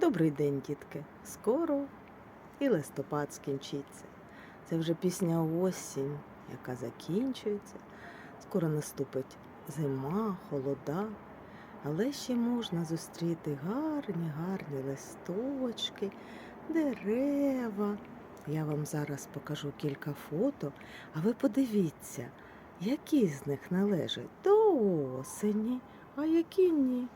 Добрий день, дітки. Скоро і листопад скінчиться. Це вже пісня осінь, яка закінчується. Скоро наступить зима, холода, але ще можна зустріти гарні, гарні листочки, дерева. Я вам зараз покажу кілька фото, а ви подивіться, які з них належать до осені, а які ні.